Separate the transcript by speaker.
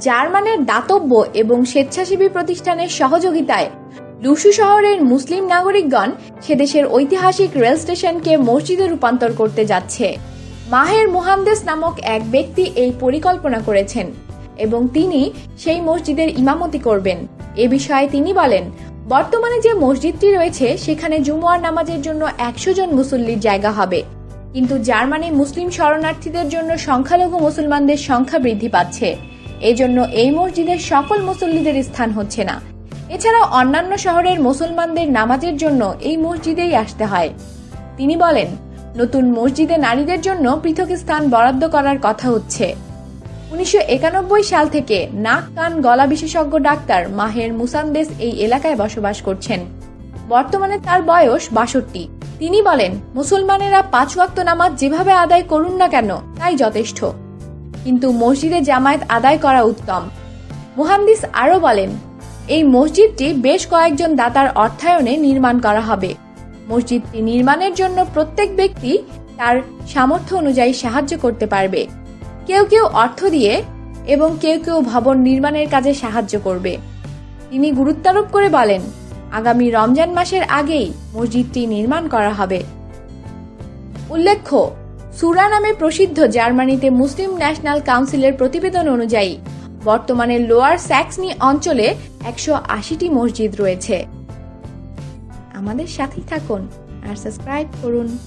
Speaker 1: জার্মানের দাতব্য এবং স্বেচ্ছাসেবী প্রতিষ্ঠানের সহযোগিতায় লুসু শহরের মুসলিম নাগরিকগণ সে দেশের ঐতিহাসিক রেল স্টেশনকে মসজিদে রূপান্তর করতে যাচ্ছে। মাহের মুহান্দেস নামক এক ব্যক্তি এই পরিকল্পনা করেছেন এবং তিনি সেই মসজিদের ইমামতি করবেন। এ বিষয়ে তিনি বলেন, বর্তমানে যে মসজিদটি রয়েছে, সেখানে জুমুয়ার নামাজের জন্য একশো জন মুসল্লির জায়গা হবে। কিন্তু জার্মানি মুসলিম শরণার্থীদের জন্য সংখ্যালঘু মুসলমানদের সংখ্যা বৃদ্ধি পাচ্ছে। এজন্য এই মসজিদের সকল মুসল্লিদের স্থান হচ্ছে না। এছাড়াও অন্যান্য শহরের মুসলমানদের নামাজের জন্য এই মসজিদেই আসতে হয়। তিনি বলেন, নতুন মসজিদে নারীদের জন্য পৃথক স্থান বরাদ্দ করার কথা হচ্ছে। উনিশশো একানব্বই সাল থেকে নাক, কান, গলা বিশেষজ্ঞ ডাক্তার মাহের মুসান্দেস এই এলাকায় বসবাস করছেন। বর্তমানে তার বয়স বাষট্টি। তিনি বলেন, মুসলমানেরা পাঁচ ওয়াক্ত নামাজ যেভাবে আদায় করুন না কেন, তাই যথেষ্ট। কিন্তু মসজিদে জামায়াত আদায় করা উত্তম। মুহান্দিস আরও বলেন, এই মসজিদটি বেশ কয়েকজন দাতার অর্থায়নে নির্মাণ করা হবে। মসজিদটি নির্মাণের জন্য প্রত্যেক ব্যক্তি তার সামর্থ্য অনুযায়ী সাহায্য করতে পারবে। কেউ কেউ অর্থ দিয়ে এবং কেউ কেউ ভবন নির্মাণের কাজে সাহায্য করবে। তিনি গুরুত্বারোপ করে বলেন আগামী রমজান মাসের আগেই মসজিদটি নির্মাণ করা হবে। উল্লেখ্য, সুরা নামে প্রসিদ্ধ জার্মানিতে মুসলিম ন্যাশনাল কাউন্সিলের প্রতিবেদন অনুযায়ী বর্তমানে লোয়ার স্যাক্সনি অঞ্চলে একশো আশিটি মসজিদ রয়েছে। আমাদের সাথেই থাকুন আর সাবস্ক্রাইব করুন।